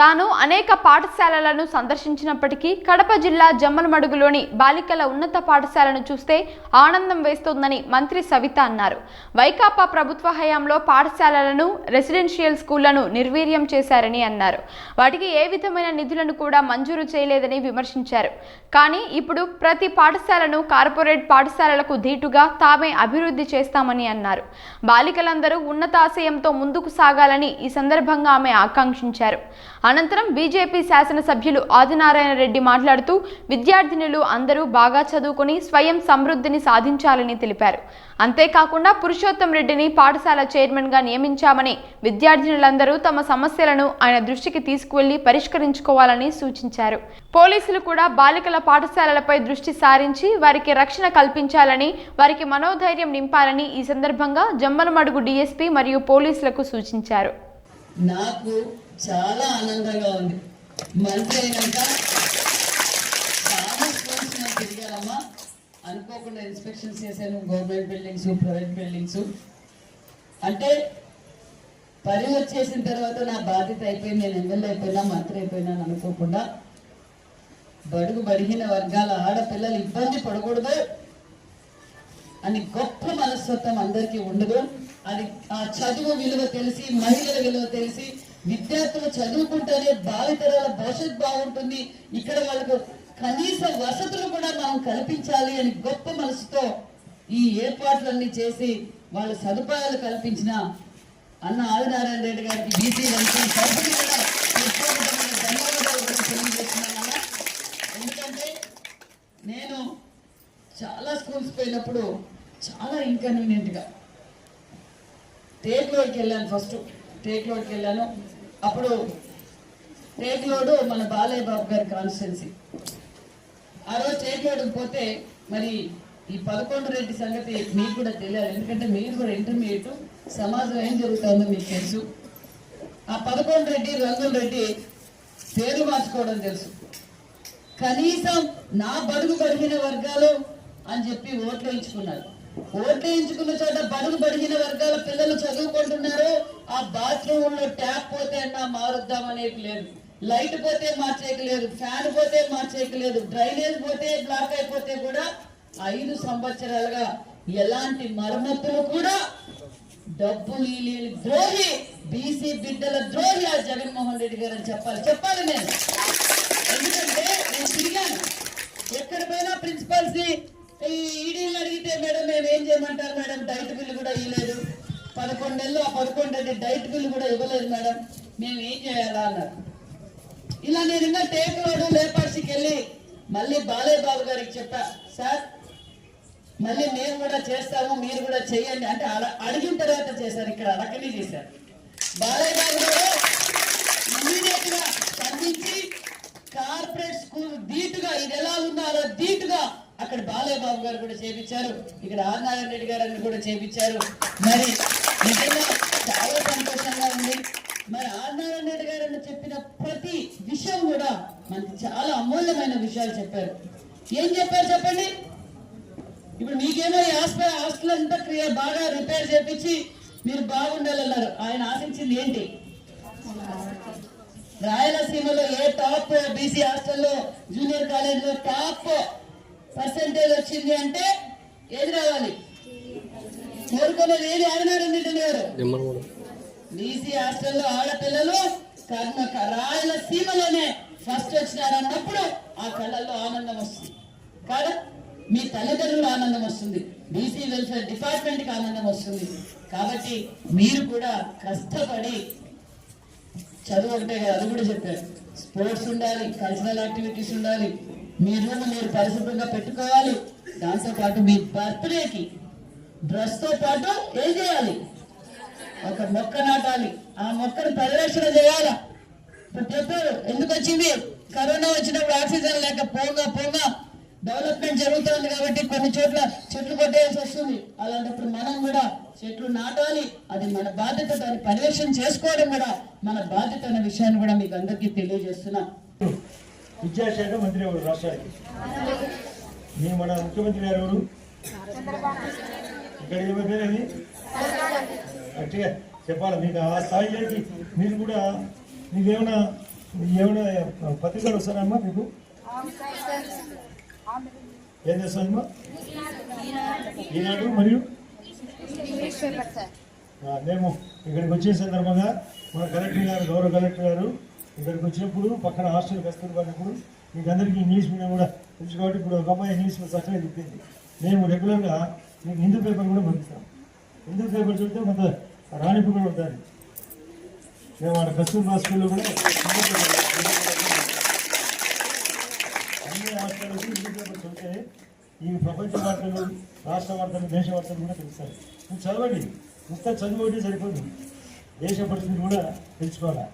తాను అనేక పాఠశాలలను సందర్శించినప్పటికీ కడప జిల్లా జమ్మలమడుగులోని బాలికల ఉన్నత పాఠశాలను చూస్తే ఆనందం వేస్తోందని మంత్రి సవిత అన్నారు. వైకాపా ప్రభుత్వ హయాంలో పాఠశాలలను రెసిడెన్షియల్ స్కూళ్ళను నిర్వీర్యం చేశారని అన్నారు. వాటికి ఏ విధమైన నిధులను కూడా మంజూరు చేయలేదని విమర్శించారు. కానీ ఇప్పుడు ప్రతి పాఠశాలను కార్పొరేట్ పాఠశాలలకు ధీటుగా తామే అభివృద్ధి చేస్తామని అన్నారు. బాలికలందరూ ఉన్నతాశయంతో ముందుకు సాగాలని ఈ సందర్భంగా ఆమె ఆకాంక్షించారు. అనంతరం బీజేపీ శాసనసభ్యులు ఆదినారాయణ రెడ్డి మాట్లాడుతూ విద్యార్థినులు అందరూ బాగా చదువుకుని స్వయం సమృద్ధిని సాధించాలని తెలిపారు. అంతేకాకుండా పురుషోత్తం రెడ్డిని పాఠశాల చైర్మన్గా నియమించామని విద్యార్థినులందరూ తమ సమస్యలను ఆయన దృష్టికి తీసుకువెళ్ళి పరిష్కరించుకోవాలని సూచించారు. పోలీసులు కూడా బాలికల పాఠశాలలపై దృష్టి సారించి వారికి రక్షణ కల్పించాలని వారికి మనోధైర్యం నింపాలని ఈ సందర్భంగా జమ్మలమడుగు డీఎస్పీ మరియు పోలీసులకు సూచించారు. నాకు చాలా ఆనందంగా ఉంది. మంత్రి అయినాక చాలా స్కూల్స్ నేను తిరిగానమ్మా అనుకోకుండా ఇన్స్పెక్షన్స్ చేశాను. Government buildings private buildings. అంటే పని వచ్చేసిన తర్వాత నా బాధ్యత అయిపోయింది. నేను ఎమ్మెల్యే అయిపోయినా మంత్రి అయిపోయినాను అనుకోకుండా బడుగు బడిగిన వర్గాల ఆడపిల్లలు ఇబ్బంది పడకూడదు. అని గొప్ప మనస్తత్వం అందరికీ ఉండదు. అది ఆ చదువు విలువ తెలిసి మహిళల విలువ తెలిసి విద్యార్థులు చదువుకుంటేనే భావితరాల భవిష్యత్ బాగుంటుంది. ఇక్కడ వాళ్ళకు కనీస వసతులు కూడా మనం కల్పించాలి అని గొప్ప మనసుతో ఈ ఏర్పాట్లన్నీ చేసి వాళ్ళ సదుపాయాలు కల్పించిన అన్న ఆదినారాయణ రెడ్డి గారికి బీసీ వెంకయ్య కూడా ధన్యవాదాలు కూడా ఎందుకంటే నేను చాలా స్కూల్స్ పోయినప్పుడు చాలా ఇన్కన్వీనియంట్గా టేక్లోడ్కి వెళ్ళాను ఫస్ట్ టేక్లోడ్కి వెళ్ళాను. అప్పుడు టేక్లోడు మన బాలయ్య బాబు గారి కాన్స్టిట్యున్సీ ఆ రోజు టేక్లోడ్కి పోతే మరి ఈ పదకొండు రెడ్డి సంగతి మీకు కూడా తెలియాలి. ఎందుకంటే మీరు కూడా ఇంటర్మీడియట్ సమాజం ఏం జరుగుతుందో మీకు తెలుసు. ఆ పదకొండు రెడ్డి రంగుల రెడ్డి పేరు మార్చుకోవడం తెలుసు. కనీసం నా బడుగు బడిగిన వర్గాలు అని చెప్పి ఓట్లు వేయించుకున్నారు ఓటేయించుకున్న వేయించుకున్న చోట బడుగు బడిగిన వర్గాల పిల్లలు చదువుకుంటున్నారు. ఆ బాత్రూమ్లో ట్యాప్ పోతే అన్నా మారుద్దామనేది లేదు. లైట్ పోతే మార్చేయకలేదు ఫ్యాన్ పోతే మార్చేయకలేదు డ్రైనేజ్ పోతే బ్లాక్ అయిపోతే కూడా ఐదు సంవత్సరాలుగా ఎలాంటి మరమ్మతులు కూడా డబ్బు లేని ద్రోహి బీసీ బిడ్డల ద్రోహి ఆ జగన్మోహన్ రెడ్డి గారు అని చెప్పాలి. చెప్పాలి నేను. ఎందుకంటే నేను తిరిగాను. ఎక్కడ పోయినా ప్రిన్సిపల్స్ ఈ ఈడీలు అడిగితే మేడం మేము మేడం? డైట్ బిల్లు కూడా ఇవ్వలేదు పదకొండు నెలలు ఆ పదకొండు డైట్ బిల్లు కూడా ఇవ్వలేదు మేడం. మేము ఏం చేయాలా అన్నారు. ఇలా నేను ఇంకా టేక్ రోడ్ లేపాక్షికి వెళ్ళి మళ్ళీ బాలయ్య బాబు గారికి చెప్పా సార్ మళ్ళీ మేము కూడా చేస్తాము మీరు కూడా చెయ్యండి. అంటే అలా అడిగిన తర్వాత చేశారు ఇక్కడ అడకనే చేశారు. బాలయ్య బాబు గారు ఇమీడియట్గా స్పందించి కార్పొరేట్ స్కూల్ ధీటుగా ఇది ఎలా ఉందో అలా ధీటుగా అక్కడ బాలయ్య బాబు గారు కూడా చేపించారు. ఇక్కడ ఆర్ నారాయణ రెడ్డి గారు కూడా చేపించారు. మరి నిజంగా చాలా సంతోషంగా ఉంది. మరి ఆర్ నారాయణ రెడ్డి గారు చెప్పిన ప్రతి విషయం కూడా మనకి చాలా అమూల్యమైన విషయాలు చెప్పారు. ఏం చెప్పారు చెప్పండి? ఇప్పుడు మీకేమో ఈ హాస్పిటల్ హాస్టల్ అంతా క్రియ బాగా రిపేర్ చేపించి మీరు బాగుండాలన్నారు. ఆయన ఆశించింది ఏంటి? రాయలసీమలో ఏ టాప్ బీసీ హాస్టల్లో జూనియర్ కాలేజ్లో టాప్ పర్సంటేజ్ వచ్చింది అంటే ఏది రావాలి కోరుకున్నది ఏది గారు. బీసీ హాస్టల్లో ఆడపిల్లలు కర్ణ రాయలసీమలోనే ఫస్ట్ వచ్చినారన్నప్పుడు ఆ కళ్ళల్లో ఆనందం వస్తుంది. కాదా? మీ తల్లిదండ్రులు ఆనందం వస్తుంది. బీసీ వెల్ఫేర్ డిపార్ట్మెంట్కి ఆనందం వస్తుంది. కాబట్టి మీరు కూడా కష్టపడి చదువు ఒకటే కాదు అది కూడా చెప్పారు. స్పోర్ట్స్ ఉండాలి కల్చరల్ యాక్టివిటీస్ ఉండాలి. మీ రూమ్ మీరు పరిశుభ్రంగా పెట్టుకోవాలి. దాంతో పాటు మీ బర్త్డేకి డ్రెస్తో పాటు ఏం చేయాలి? ఒక మొక్క నాటాలి. ఆ మొక్కను పరిరక్షణ చేయాలి? ఇప్పుడు చెప్పారు ఎందుకు వచ్చింది? కరోనా వచ్చినప్పుడు ఆక్సిజన్ లేక పోగా పోగా డెవలప్మెంట్ జరుగుతుంది కాబట్టి కొన్ని చోట్ల చెట్లు కొట్టేయాల్సి వస్తుంది. అలాంటప్పుడు మనం కూడా చెట్లు నాటాలి. అది మన బాధ్యత దాన్ని పరిరక్షణ చేసుకోవడం కూడా మన బాధ్యత అనే విషయాన్ని కూడా మీకు అందరికీ తెలియజేస్తున్నాం. విద్యాశాఖ మంత్రి రాష్ట్రానికి. మీ మన ముఖ్యమంత్రి గారు ఎవరు? ఇక్కడ ఎవరి గట్టిగా చెప్పాలి మీకు ఆ స్థాయిలోకి మీరు కూడా మీకేమైనా ఏమైనా పత్రికలు వస్తారమ్మా మీకు? ఏం చేస్తారమ్మా ఈనాడు మరియు? మేము ఇక్కడికి వచ్చే సందర్భంగా మన కలెక్టర్ గారు గౌరవ కలెక్టర్ గారు ఇక్కడికి వచ్చినప్పుడు పక్కన హాస్టల్ కస్తూర్బానప్పుడు మీకు అందరికీ ఇంగ్లీష్ మీడియం కూడా కాబట్టి ఇప్పుడు ఒక అమ్మాయి ఇంగ్లీష్ చక్కగా చెప్పింది. మేము రెగ్యులర్గా మీకు హిందూ పేపర్ కూడా పంపిస్తాం హిందూ పేపర్ చూస్తే కొంత రాణిపు కూడా ఉంటుంది మేము వాళ్ళ కస్తూర్బా స్కూల్లో కూడా అన్ని హాస్టల్కి హిందూ పేపర్ చదివితే ఈ ప్రపంచ వార్తలు రాష్ట్ర వార్తలు దేశ వార్తలు కూడా తెలుస్తాయి. చదవండి. ఇంత చదువు ఒకటి సరిపోదు. దేశ పరిస్థితి కూడా తెలుసుకోవాలి?